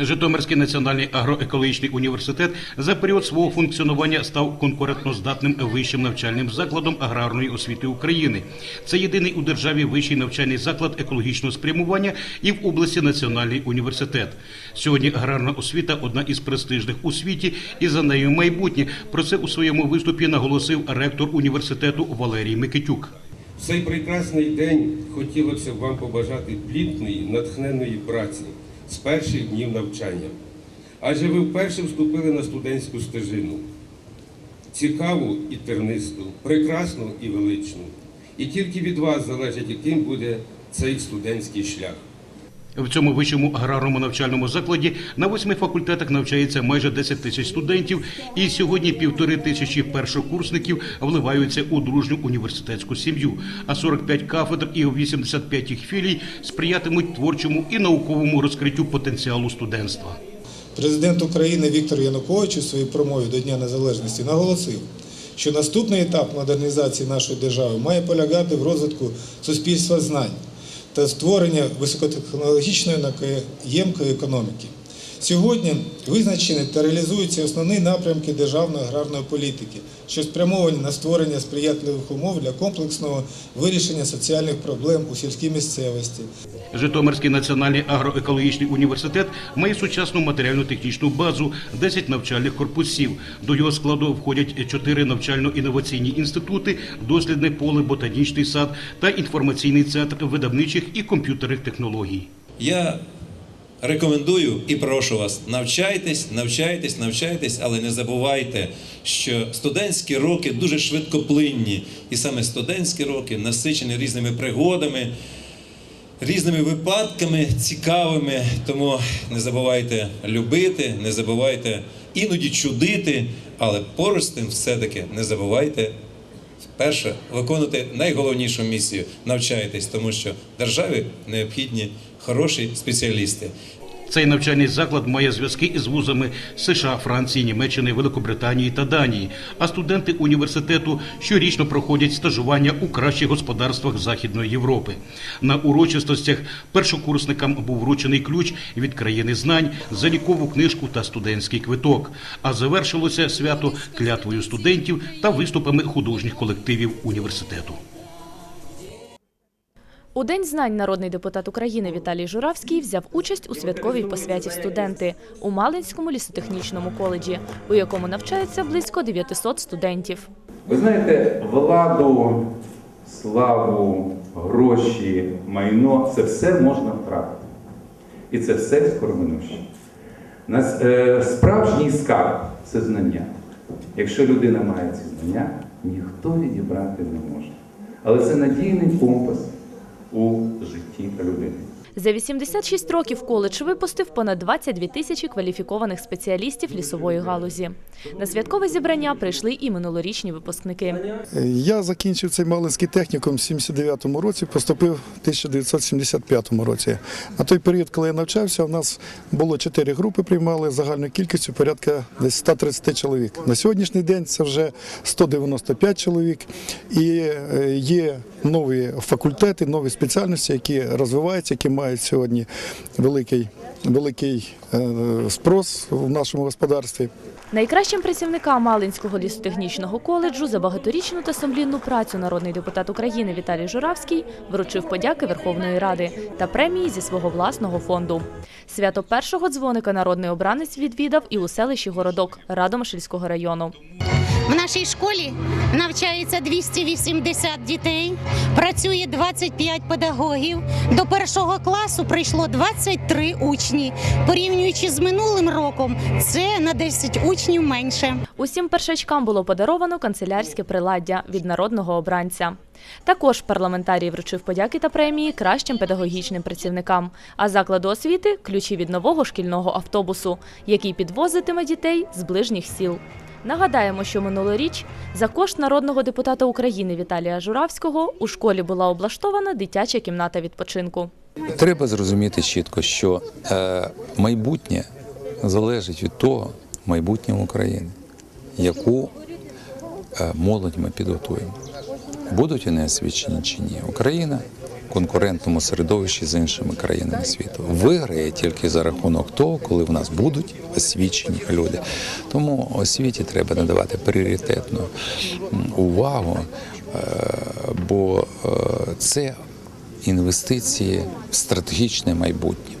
Житомирський національний агроекологічний університет за період свого функціонування став конкурентноздатним вищим навчальним закладом аграрної освіти України. Це єдиний у державі вищий навчальний заклад екологічного спрямування і в області національний університет. Сьогодні аграрна освіта одна із престижних у світі, і за нею майбутнє. Про це у своєму виступі наголосив ректор університету Валерій Микитюк. Цей прекрасний день хотілося б вам побажати плідної, натхненної праці з перших днів навчання. Адже ви вперше вступили на студентську стежину. Цікаву і тернисту, прекрасну і величну. І тільки від вас залежить, яким буде цей студентський шлях. В цьому вищому аграрному навчальному закладі на восьми факультетах навчається майже 10 тисяч студентів, і сьогодні півтори тисячі першокурсників вливаються у дружню університетську сім'ю. А 45 кафедр і 85 їх філій сприятимуть творчому і науковому розкриттю потенціалу студентства. Президент України Віктор Янукович у своїй промові до Дня Незалежності наголосив, що наступний етап модернізації нашої держави має полягати в розвитку суспільства знань та створення високотехнологічної ємкої економіки. Сьогодні визначені та реалізуються основні напрямки державної аграрної політики, що спрямовані на створення сприятливих умов для комплексного вирішення соціальних проблем у сільській місцевості, Житомирський національний агроекологічний університет має сучасну матеріально-технічну базу, 10 навчальних корпусів. До його складу входять 4 навчально-інноваційні інститути, дослідне поле, ботанічний сад та інформаційний центр видавничих і комп'ютерних технологій. Я рекомендую і прошу вас, навчайтесь, навчайтесь, навчайтесь, але не забувайте, що студентські роки дуже швидкоплинні, і саме студентські роки насичені різними пригодами, різними випадками цікавими. Тому не забувайте любити, не забувайте іноді чудити, але поруч з тим все-таки не забувайте. Перше, виконувати найголовнішу місію навчайтесь, тому що державі необхідні хороші спеціалісти. Цей навчальний заклад має зв'язки із вузами США, Франції, Німеччини, Великобританії та Данії. А студенти університету щорічно проходять стажування у кращих господарствах Західної Європи. На урочистостях першокурсникам був вручений ключ від країни знань, залікову книжку та студентський квиток. А завершилося свято клятвою студентів та виступами художніх колективів університету. У День знань народний депутат України Віталій Журавський взяв участь у святковій посвяті студенти у Малинському лісотехнічному коледжі, у якому навчається близько 900 студентів. Ви знаєте, владу, славу, гроші, майно це все можна втратити. І це все скороминуще. Нас, е, справжній скарб це знання. Якщо людина має ці знання, ніхто відібрати не може. Але це надійний компас keep their За 86 років коледж випустив понад 22 тисячі кваліфікованих спеціалістів лісової галузі. На святкове зібрання прийшли і минулорічні випускники. Я закінчив цей Малинський технікум в 79-му році, поступив в 1975 році. На той період, коли я навчався, у нас було чотири групи, приймали загальною кількістю порядка десь 130 чоловік. На сьогоднішній день це вже 195 чоловік, і е, є нові факультети, нові спеціальності, які розвиваються, які мають сьогодні великий, великий е, спрос в нашому господарстві. Найкращим працівникам Малинського лісотехнічного коледжу за багаторічну та сумлінну працю народний депутат України Віталій Журавський вручив подяки Верховної Ради та премії зі свого власного фонду. Свято першого дзвоника народний обранець відвідав і у селищі Городок Радомишльського району. В нашій школі навчається 280 дітей, працює 25 педагогів. До першого класу прийшло 23 учні. Порівнюючи з минулим роком, це на 10 учнів менше. Усім першачкам було подаровано канцелярське приладдя від народного обранця. Також парламентарій вручив подяки та премії кращим педагогічним працівникам, а закладу освіти ключі від нового шкільного автобусу, який підвозитиме дітей з ближніх сіл. Нагадаємо, що минулоріч за кошт народного депутата України Віталія Журавського у школі була облаштована дитяча кімната відпочинку. Треба зрозуміти чітко, що е, майбутнє залежить від того майбутнього України, яку е, молодь ми підготуємо. Будуть вони освічені чи ні. Україна конкурентному середовищі з іншими країнами світу. Виграє тільки за рахунок того, коли в нас будуть освічені люди. Тому освіті треба надавати пріоритетну увагу, е, бо е, це інвестиції в стратегічне майбутнє.